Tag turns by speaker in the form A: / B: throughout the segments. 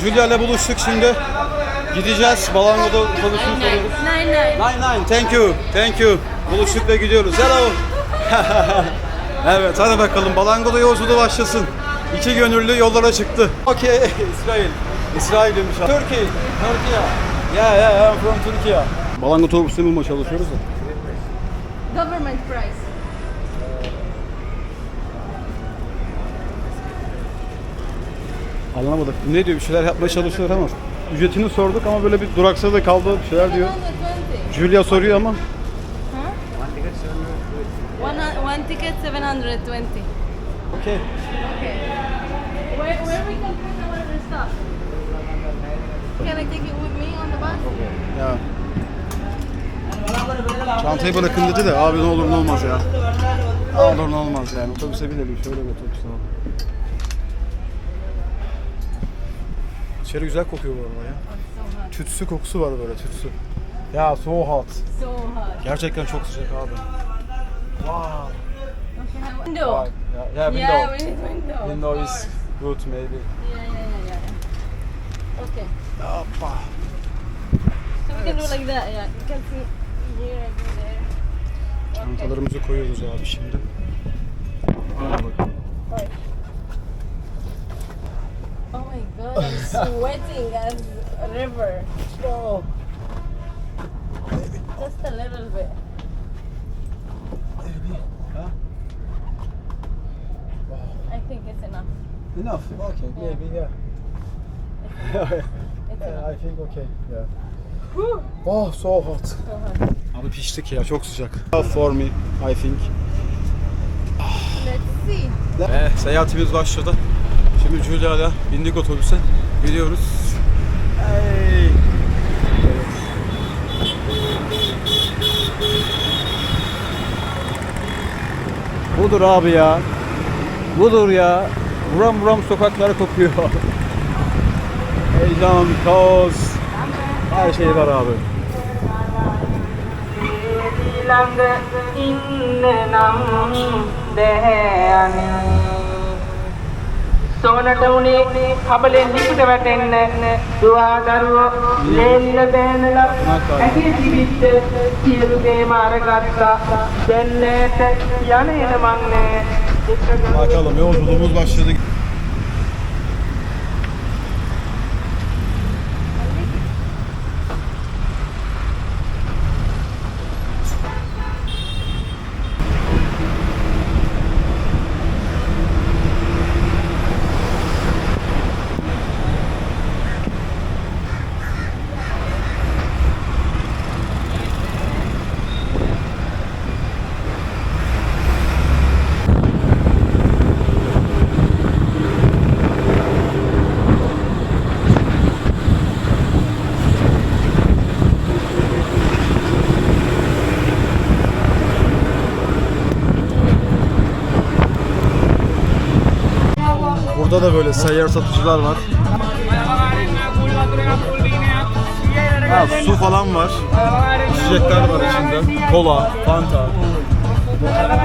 A: Julia ile buluştuk şimdi. Gideceğiz. Balango'da otobüsünü soruyoruz.
B: Nine nine.
A: Nine nine. Thank you. Thank you. Buluştuk ve gidiyoruz. Hello. evet hadi bakalım. Balango'da yolculuğu başlasın. İki gönüllü yollara çıktı. Okay. İsrail. İsrail demiş. Turkey. Türkiye. Yeah yeah I'm from Turkey. Balango otobüsünü bulmaya çalışıyoruz da.
B: Government price.
A: Anlamadık. Ne diyor? Bir şeyler yapmaya çalışıyor ama. Ücretini sorduk ama böyle bir duraksadı kaldı. Bir şeyler diyor.
B: 720.
A: Julia soruyor ama.
B: One, one ticket 720.
A: Okay.
B: Okay. Where, where we can put our stuff? Can I take it with me on the bus?
A: Ya. Çantayı bırakın dedi de abi ne olur ne olmaz ya. Ne olur ne olmaz yani. Otobüse binelim şöyle bir otobüse alalım. İçeri güzel kokuyor bu arada ya. Tütsü kokusu var böyle tütsü. Ya so hot.
B: So hot.
A: Gerçekten çok sıcak abi. Wow.
B: Window.
A: Yeah, yeah,
B: Yeah,
A: window.
B: need window.
A: Window is good maybe.
B: Yeah, yeah, yeah, yeah. Okay.
A: Hoppa.
B: So we can do like that, yeah. You can see here and there. Okay.
A: Çantalarımızı koyuyoruz abi şimdi. Hadi bakalım.
B: Right. My god, I'm sweating as a river.
A: Oh.
B: Just a little bit.
A: Huh?
B: I think it's enough.
A: Enough. Okay, maybe yeah.
B: It's
A: yeah
B: enough.
A: I think okay. Yeah. Oh, so hot.
B: So hot.
A: Abi piştik ya, çok sıcak. For me, I think.
B: Let's see.
A: Ve seyahatimiz başladı gücüyle hala bindik otobüse. Gidiyoruz. Hey. Budur abi ya. Budur ya. Buram buram sokaklara kokuyor. Heyecan, kaos. Her şey var abi.
C: Dilandı inne nam beyanı සෝනට උනේ කබලෙන් නිකුට වැටෙන්න දුවා දරුවෝ ලෙල්ල බෑනලා ඇගේ ජීවිත සියලු දේම අරගත්තා දැන්නේට යන්නේන මන්නේ එක
A: Bakalım yolculuğumuz başladı. Burada da böyle seyyar satıcılar var. Ha, su falan var. İçecekler var içinde. Kola, Fanta.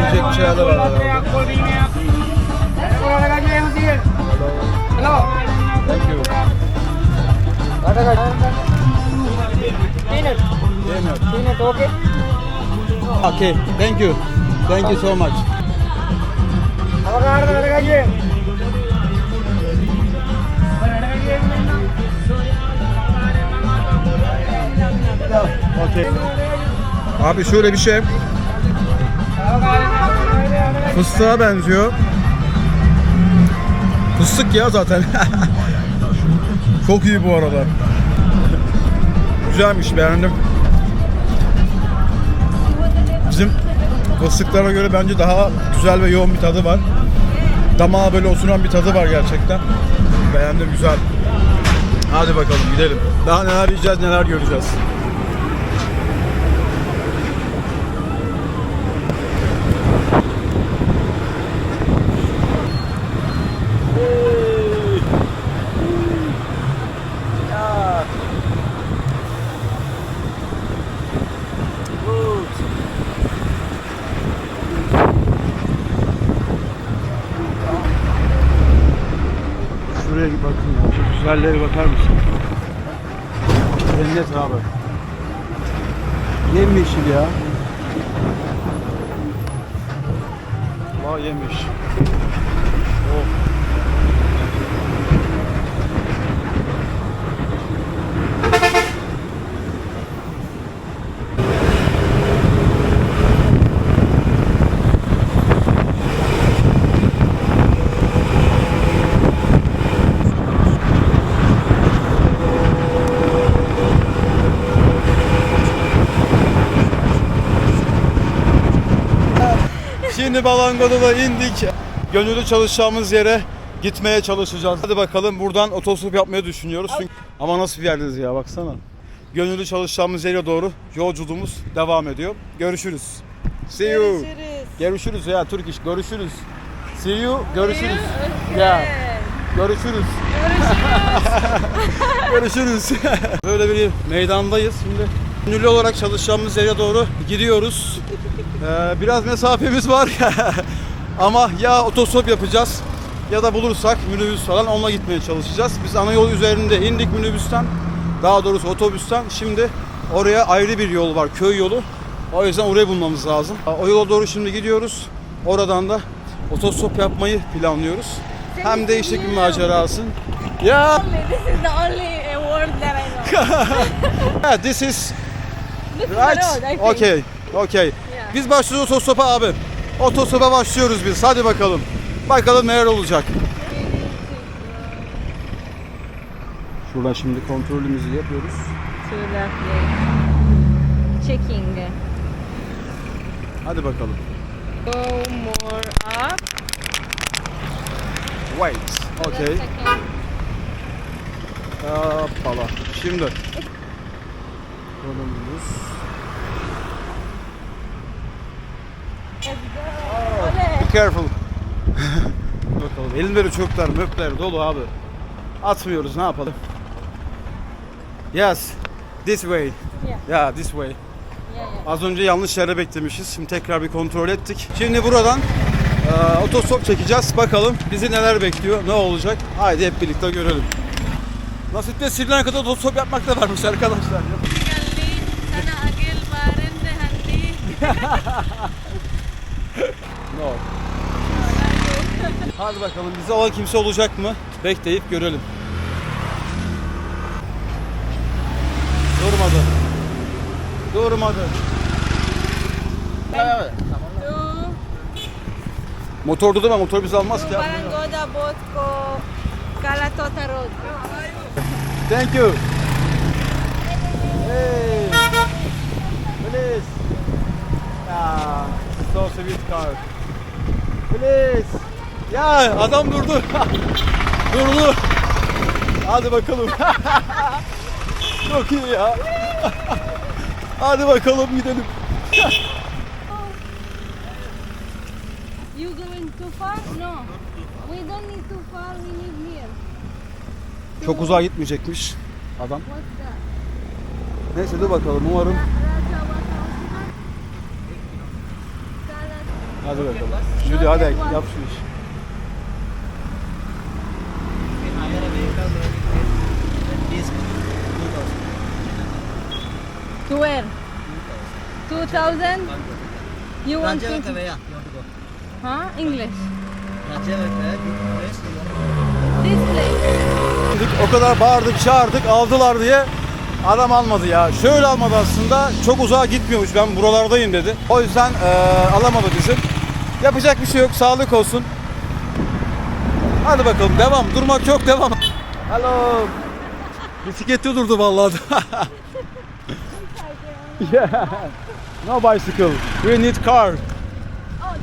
A: Yiyecek bir şeyler var herhalde. Thank you. Yemiyor. Okay, thank you. Thank you so much. Okay. Abi şöyle bir şey. Fıstığa benziyor. Fıstık ya zaten. Çok iyi bu arada. Güzelmiş beğendim. Bizim fıstıklara göre bence daha güzel ve yoğun bir tadı var. Damağa böyle oturan bir tadı var gerçekten. Beğendim güzel. Hadi bakalım gidelim. Daha neler yiyeceğiz neler göreceğiz. Şuraya bir bakın ya çok güzel. Güzelliğe bakar mısın? Cennet abi. Yemyeşil ya. Vay yemiş. Oh. Şimdi Balango'da indik. Gönüllü çalışacağımız yere gitmeye çalışacağız. Hadi bakalım buradan otostop yapmayı düşünüyoruz. Çünkü... Ama nasıl bir yerdeyiz ya baksana. Gönüllü çalışacağımız yere doğru yolculuğumuz devam ediyor. Görüşürüz. See you.
B: Görüşürüz.
A: Görüşürüz ya Türk iş. Görüşürüz. See you. Görüşürüz.
B: Okay.
A: Ya. Görüşürüz. Görüşürüz. Böyle bir meydandayız şimdi. Gönüllü olarak çalışacağımız yere doğru gidiyoruz. Ee, biraz mesafemiz var. Ama ya otostop yapacağız ya da bulursak minibüs falan onunla gitmeye çalışacağız. Biz ana yol üzerinde indik minibüsten. Daha doğrusu otobüsten. Şimdi oraya ayrı bir yol var, köy yolu. O yüzden orayı bulmamız lazım. O yola doğru şimdi gidiyoruz. Oradan da otostop yapmayı planlıyoruz. Hem değişik bir macerası. Ya
B: this is the only uh, word that I know.
A: yeah, this is right. Okay. Okay. Biz başlıyoruz otostopa abi. Otostopa başlıyoruz biz. Hadi bakalım. Bakalım neler olacak. Şuradan şimdi kontrolümüzü yapıyoruz.
B: To left, yeah. Checking.
A: Hadi bakalım.
B: Go more up.
A: Wait. Okay.
B: Second.
A: Hoppala. Şimdi. Konumuz.
B: Let's go. Ole.
A: Be careful. bakalım. Elimleri çöpler, möpler dolu abi. Atmıyoruz ne yapalım. Yes. This way.
B: Yeah.
A: Yeah, this way.
B: Yeah, yeah.
A: Az önce yanlış yere beklemişiz. Şimdi tekrar bir kontrol ettik. Şimdi buradan e, otostop çekeceğiz. Bakalım bizi neler bekliyor, ne olacak. Haydi hep birlikte görelim. Nasipte Sri Lanka'da otostop yapmak da varmış arkadaşlar.
B: de.
A: No. Hadi bakalım bizi alan kimse olacak mı? Bekleyip görelim. Durmadı. Durmadı.
B: Tu,
A: Motor durdu ama motor bizi almaz ki.
B: Barangoda Botko Kalatota Road.
A: Thank you. Hey. Please. Ah, so sweet car. Please. Ya adam durdu. durdu. Hadi bakalım. Çok iyi ya. Hadi bakalım gidelim.
B: You going too far? No. We don't need too far, we need here.
A: Çok uzağa gitmeyecekmiş adam.
B: What's that?
A: Neyse dur bakalım umarım.
B: Raja.
A: Hadi bakalım. Jüli hadi yap şu işi.
B: To where? 2000? You want to?
D: where you want to go?
B: Huh? English.
D: Where go?
B: This place.
A: O kadar bağırdık çağırdık aldılar diye adam almadı ya. Şöyle almadı aslında çok uzağa gitmiyormuş ben buralardayım dedi. O yüzden eee, alamadı bizi. Yapacak bir şey yok sağlık olsun. Hadi bakalım devam durmak yok devam. Hello. Bisiklette durdu vallahi. yeah. No bicycle. We need car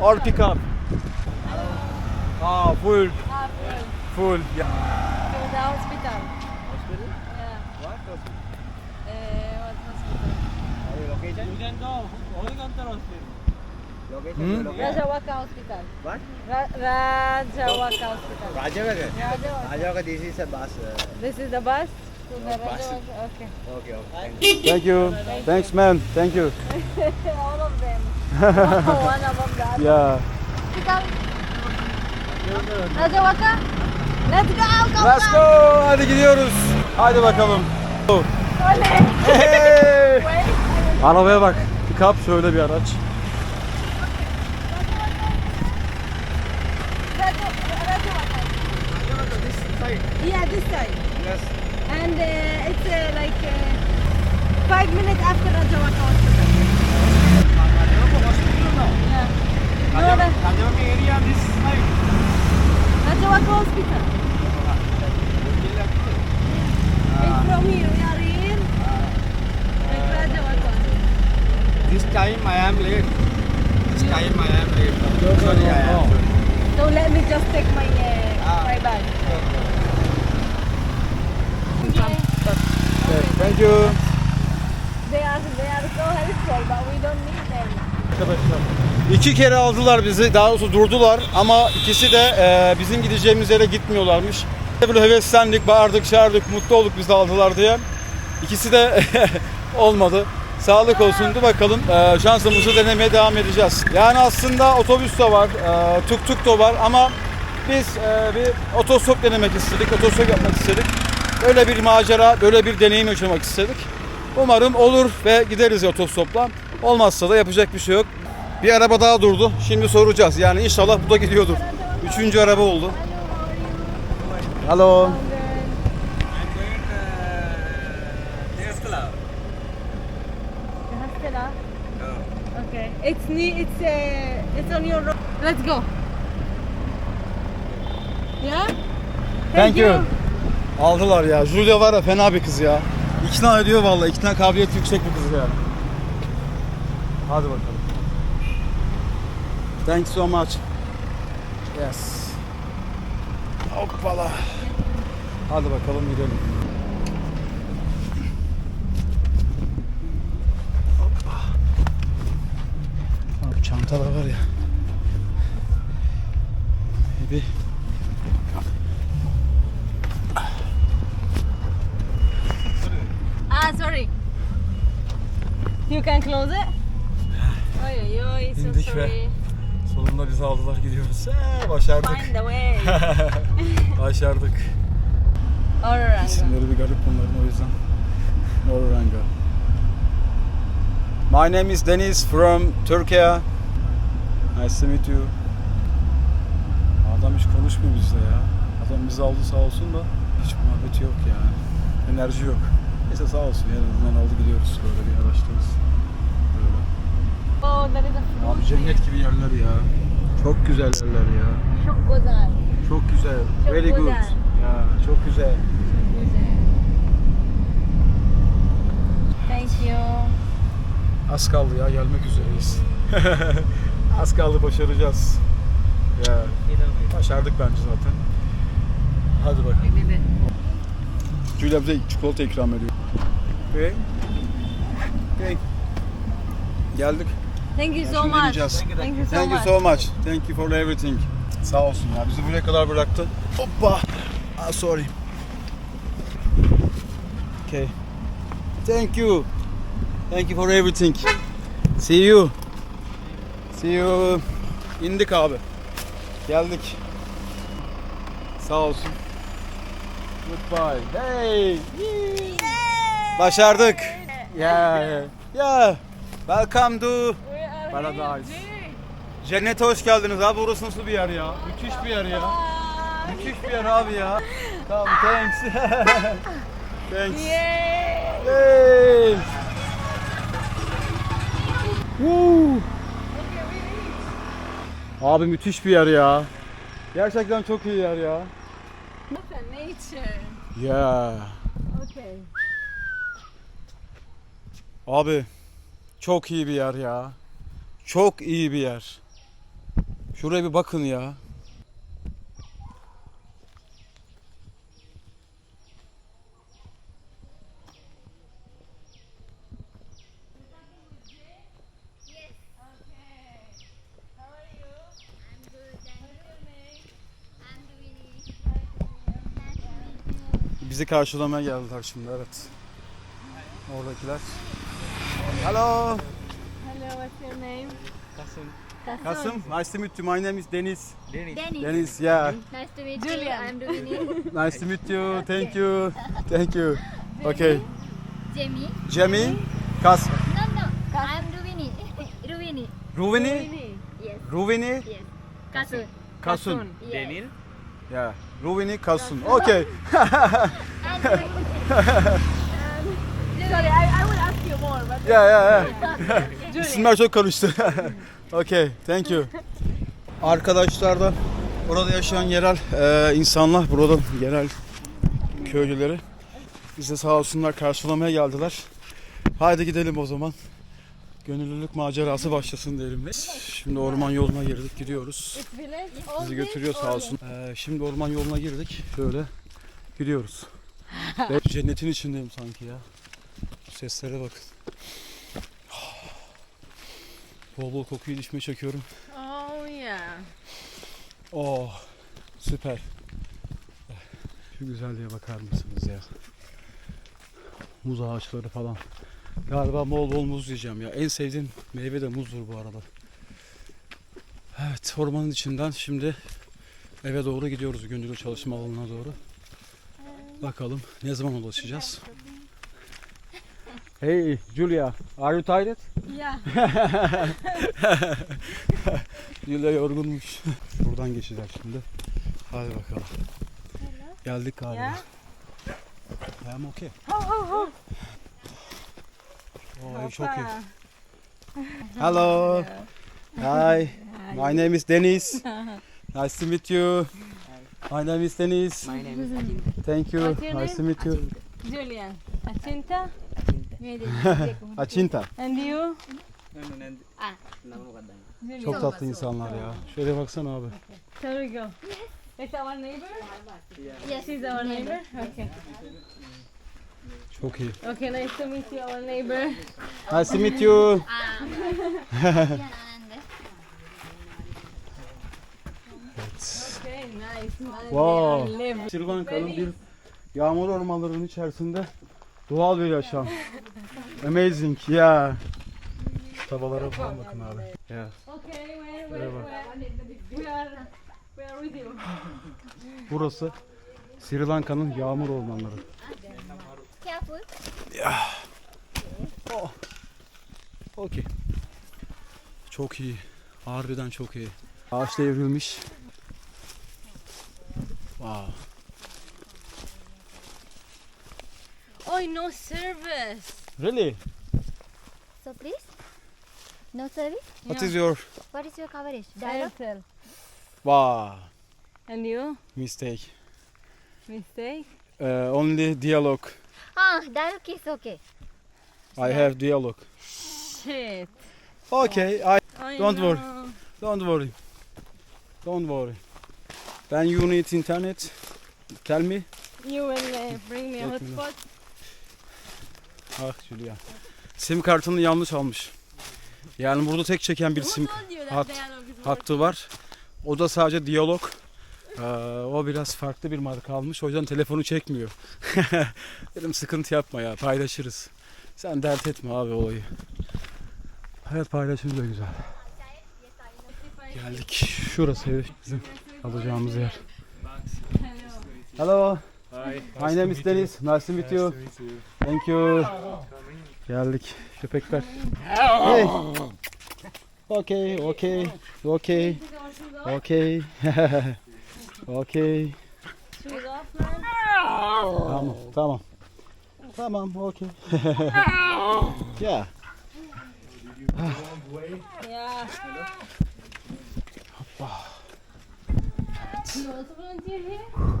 A: or pickup. Ah full
B: Ah, well,
A: full. Yeah.
B: to the hospital.
D: Hospital?
B: Yeah.
D: What hospital?
B: Uh, what hospital?
D: Are you location? You can go. Location?
A: Hmm?
D: your location?
B: Rajawaka Hospital.
D: What?
B: Ra- Rajawaka Hospital.
D: Rajawaka?
B: Rajawaka.
D: Rajawaka, this is a bus. Uh,
B: This is the bus Okay.
D: okay, okay. Thank you.
A: Thank you. Thanks man. Thank you.
B: All of them. One above the other.
A: Yeah.
B: Hospital. Rajawaka? Let's go,
A: Let's go. Hadi gidiyoruz. Hadi bakalım. Hey! Arabaya bak. Pick-up şöyle bir araç.
B: Yeah, this side. Yes. And uh, it's uh, like uh, five minutes after Rajawaka Hospital. Yeah. No, the Rajawaka Hospital. It's from here. We are in like Rajawaka.
D: This time I am late. This time I am late. Sorry, I am.
B: So let me just take my uh, my bag.
A: Evet, thank you.
B: They are they are so helpful, but we don't need them.
A: Arkadaşlar. İki kere aldılar bizi. Daha doğrusu durdular ama ikisi de e, bizim gideceğimiz yere gitmiyorlarmış. Böyle heveslendik, bağırdık, çağırdık, mutlu olduk biz aldılar diye. İkisi de olmadı. Sağlık olsun. Dur bakalım. E, şansımızı denemeye devam edeceğiz. Yani aslında otobüs de var, e, tuk tuk da var ama biz e, bir otostop denemek istedik, otostop yapmak istedik. Böyle bir macera, böyle bir deneyim yaşamak istedik. Umarım olur ve gideriz otostopla. Olmazsa da yapacak bir şey yok. Bir araba daha durdu. Şimdi soracağız. Yani inşallah bu da gidiyordur. Üçüncü araba oldu. Hello.
B: Okay. It's ne- it's uh, it's on your road. Let's go. Yeah.
A: Thank you. Aldılar ya. Julia var ya fena bir kız ya. İkna ediyor vallahi. İkna kabiliyeti yüksek bir kız yani. Hadi bakalım. Thanks so much. Yes. Hoppala. Hadi bakalım gidelim. Hoppa. Abi çantalar var ya. Bir
B: Ah, sorry. You can close it. Oy, oy, oy, so
A: İndik ve-
B: sorry.
A: Sonunda bizi aldılar gidiyoruz. Ee, başardık.
B: Find the way.
A: başardık.
B: Oranga.
A: İsimleri bir garip bunların o yüzden. Oranga. My name is Deniz from Turkey. Nice to meet you. Adam hiç konuşmuyor bizle ya. Adam bizi aldı sağ olsun da hiç muhabbeti yok yani. Enerji yok. Neyse sağ olsun en azından aldı gidiyoruz böyle bir araçtayız.
B: Oh, a
A: Abi cennet gibi yerler ya. Çok güzel yerler ya.
B: Çok güzel.
A: Çok güzel.
B: Çok
A: Very good.
B: güzel.
A: Ya çok güzel.
B: Thank you.
A: Az kaldı ya gelmek üzereyiz. Az kaldı başaracağız. Ya başardık bence zaten. Hadi bakalım. Julia bize çikolata ikram ediyor. Okay. Okay. Geldik.
B: Thank you so
A: şimdi
B: much. Thank you so
A: Thank you
B: much.
A: so much. Thank you for everything. Sağ olsun ya bizi buraya kadar bıraktı. Hoppa. Ah, sorry. Okay. Thank you. Thank you for everything. See you. See you. İndik abi. Geldik. Sağ olsun. Goodbye. Hey. Başardık. Yeah. Yeah. Welcome to Paradise. Cennete hoş geldiniz abi. Burası nasıl bir yer ya? Müthiş bir yer ya. Müthiş bir yer abi ya. Tamam thanks. thanks.
B: Yay.
A: Hey. Woo. Abi müthiş bir yer ya. Gerçekten çok iyi yer ya.
B: Nature.
A: Yeah.
B: Okay.
A: Abi çok iyi bir yer ya. Çok iyi bir yer. Şuraya bir bakın ya. Bizi karşılamaya geldiler şimdi evet. Oradakiler. Hello.
B: What's your name?
D: Kasim.
A: Kasım. Nice to meet you. My name is Deniz.
E: Dennis.
A: Deniz, yeah.
E: Nice to meet
B: Julian.
E: you. I'm Ruvini.
A: Nice to meet you. Thank you. Thank you. Okay.
E: Jamie.
A: Jamie. Kas.
E: No, no. I'm Ruvini. Ruvini.
A: Ruvini.
E: Yes.
A: Ruvini.
E: Yes. Kasun.
A: Kasun.
E: Yes.
A: Yeah. Ruvini Kasun. Okay.
B: Sorry, I, I will ask you more, but
A: Yeah, yeah, yeah. İsimler çok karıştı. okay, thank you. Arkadaşlar da orada yaşayan yerel e, insanlar, burada yerel köylüleri bize sağ olsunlar karşılamaya geldiler. Haydi gidelim o zaman. Gönüllülük macerası başlasın diyelim. Şimdi orman yoluna girdik, gidiyoruz. Bizi götürüyor sağ olsun. E, şimdi orman yoluna girdik. Şöyle gidiyoruz. Cennetin içindeyim sanki ya. Seslere bakın. Bol bol kokuyu dişime çekiyorum.
B: Oh yeah.
A: Oh süper. Şu güzelliğe bakar mısınız ya? Muz ağaçları falan. Galiba bol bol muz yiyeceğim ya. En sevdiğim meyve de muzdur bu arada. Evet ormanın içinden şimdi eve doğru gidiyoruz. Gönüllü çalışma alanına doğru. Bakalım ne zaman ulaşacağız. Hey Julia, are you tired?
B: Yeah.
A: Julia yorgunmuş. Buradan geçeceğiz şimdi. Hadi bakalım. Geldik galiba.
B: Yeah.
A: I'm okay.
B: Oh, oh, oh.
A: Oh, çok iyi. Hello. Hi. My name is Deniz. Nice to meet you. My name is Deniz.
F: My name is Ajin.
A: Thank you. Nice to meet you.
B: Julian. Achinta.
A: Açinta.
B: And you?
A: Çok tatlı insanlar ya. Şöyle baksana abi.
B: There we go. It's our neighbor?
E: Yes.
B: She's our neighbor? Okay.
A: Çok iyi.
B: Okay, nice to meet you, our neighbor.
A: Nice to meet you. Wow. Sri Lanka'nın bir yağmur ormanlarının içerisinde doğal bir yaşam. Amazing. Yeah. Şu Tavalara falan bakın abi. Yeah.
B: Okay, where, where,
A: Merhaba.
B: where? We are, we are with you.
A: Burası Sri Lanka'nın yağmur ormanları.
E: Careful.
A: Okey. Çok iyi. Harbiden çok iyi. Ağaç devrilmiş. Wow.
B: Oh, no service.
A: Really?
E: So please. No service.
A: What is your
E: What is your coverage? Dialogue.
B: Airtel.
A: wow
B: And you?
A: mistake?
B: Mistake?
A: Uh, only dialogue.
E: Ah, dialogue is okay.
A: I have dialogue.
B: Shit.
A: Okay, I
B: I
A: Don't worry.
B: know.
A: don't worry. Don't worry. When you need internet, tell me.
B: You will uh, bring me a
A: Let me know.
B: hotspot.
A: Ah Julia. Sim kartını yanlış almış. Yani burada tek çeken bir sim hat- hattı var. O da sadece diyalog. Ee, o biraz farklı bir marka almış. O yüzden telefonu çekmiyor. Dedim sıkıntı yapma ya paylaşırız. Sen dert etme abi olayı. Hayat paylaşınca güzel. Geldik. Şurası bizim alacağımız yer. Hello. My name is Deniz. Nice to meet you. Thank you. Geldik. Köpekler. Hey. Okay, okay, okay, okay, okay. Tamam, tamam. Tamam, okay. yeah.
B: Yeah. Volunteer here?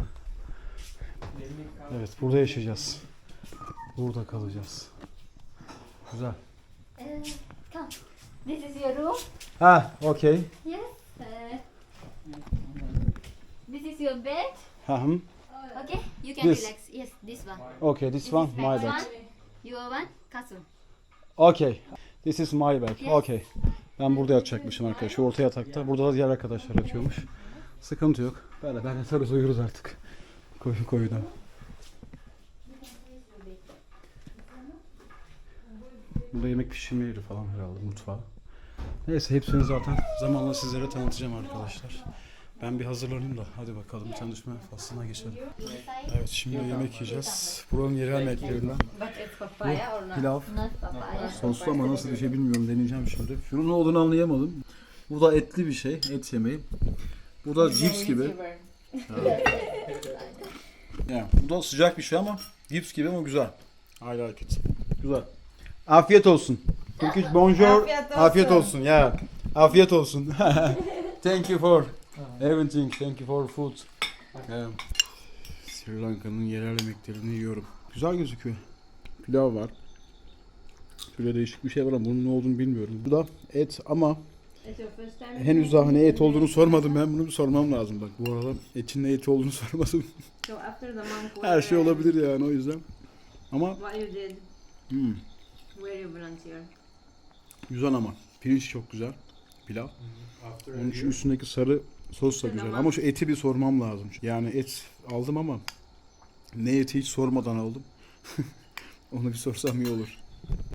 A: Evet, burada yaşayacağız. Burada kalacağız. Güzel.
E: Uh, come. This is your room.
A: Ha, okay.
E: Yes. Uh, this is your bed.
A: Hı.
E: Okay. You can
A: This.
E: relax. Yes, this one.
A: Okay, this one my
E: One.
A: bed.
E: Your one. Kasun.
A: Okay. This is my bed.
E: Yes.
A: Okay. Ben burada yatacakmışım arkadaşlar. Orta yatakta. Burada da diğer arkadaşlar yatıyormuş. Sıkıntı yok. Böyle ben yatarız uyuruz artık. Koyun koyuna. Burada yemek pişirme yeri falan herhalde mutfağı. Neyse hepsini zaten zamanla sizlere tanıtacağım arkadaşlar. Ben bir hazırlanayım da hadi bakalım tanışma faslına geçelim. Evet şimdi yemek yiyeceğiz. Buranın yerel yemeklerinden.
B: Not?
A: Pilav, soslu ama nasıl bir şey bilmiyorum deneyeceğim şimdi. Şunun ne olduğunu anlayamadım. Bu da etli bir şey, et yemeği. Bu da cips gibi. Yani bu da sıcak bir şey ama cips gibi ama güzel. I like it. Güzel. Afiyet olsun. Turkish bonjour.
B: Afiyet olsun.
A: Afiyet olsun. Ya. Afiyet olsun. Thank you for everything. Thank you for food. Yeah. Sri Lanka'nın yerel yemeklerini yiyorum. Güzel gözüküyor. Pilav var. Şöyle değişik bir şey var ama bunun ne olduğunu bilmiyorum. Bu da et ama Henüz daha ne et olduğunu sormadım. Ben bunu bir sormam lazım bak. Bu arada etin ne et olduğunu sormadım. Her şey
B: where-
A: olabilir yani o yüzden. Ama hmm, güzel ama. Pirinç çok güzel. Pilav. Onun şu üstündeki sarı sos da güzel. Ama şu eti bir sormam lazım. Yani et aldım ama ne eti hiç sormadan aldım. Onu bir sorsam iyi olur.